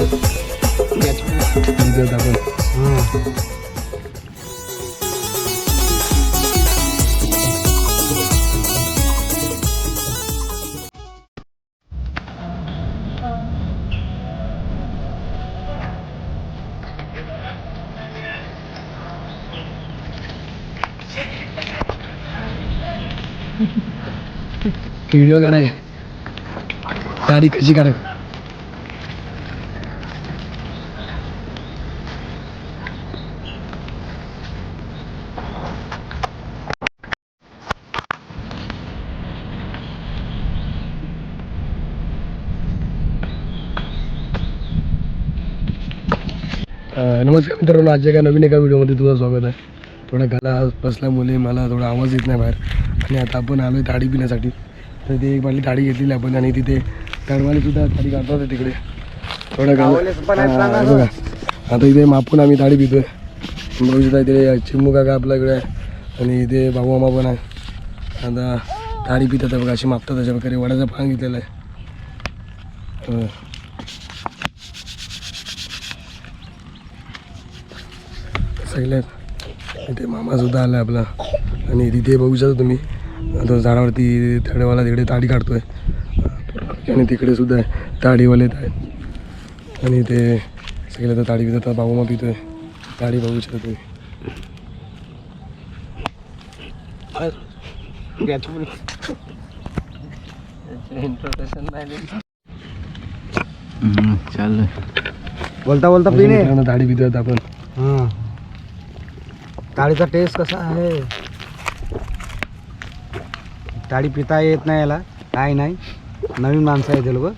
Video দেখুন video കാണേ daddy കൃഷി കാണും नमस्कार मित्रांनो आजच्या एका नवीन एका व्हिडिओमध्ये तुझं स्वागत आहे. थोडा गाला बसल्यामुळे मला थोडा आवाज येत नाही बाहेर. आणि आता आपण आलो आहे ताडी पिण्यासाठी. तर ते एक बाटली ताडी घेतलेली आपण आणि तिथे सुद्धा ताडी काढतो होते तिकडे. थोडं गाव बघा. आता इथे मापून आम्ही ताडी पितोय. बघू शकता इथे चिमू काका आपल्या इकडे आहे. आणि इथे भाऊ मामा पण आहे. आता ताडी पितात बघा अशी मापतात अशा प्रकारे. वडाचा पान घेतलेला आहे. सगळ्यात इथे मामा सुद्धा आला आपला. आणि तिथे बघू शकता तुम्ही. तो झाडावरती तडेवाला तिकडे ताडी काढतोय. आणि तिकडे सुद्धा ताडीवाले आहेत. आणि ते सगळे तर ताडी पितात भाऊ मग पितोय ताडी बघू शकता तुम्ही. चालू बोलता बोलता पिणे ताडी पितोय आपण. हां. ताळीचा टेस्ट कसा आहे? ताळी पिता येत नाही याला. काय नाही. नवीन माणसं आहे ते लोक.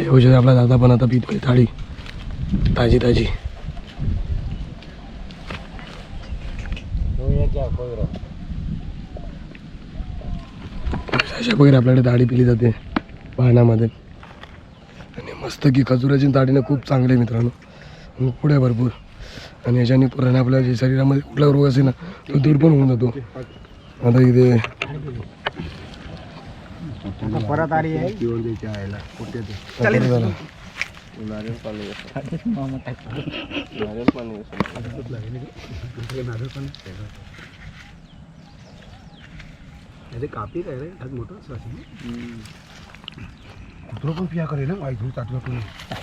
हो, आपला दादा पण आता पितोय थाळी ताजी ताजी. अशा वगैरे आपल्याकडे दाढी पिली जाते. पाण्यामध्ये आणि मस्त की खजुराची ताडीनं खूप चांगले मित्रांनो पुढे भरपूर आणि याच्याने पूर्ण आपल्या जे शरीरामध्ये कुठला रोग असेल ना तो दूर पण होऊन जातो आता इथे परत आली. कापी काय रे आज मोठं দুটো পিয়া করে না ওই ধুই তার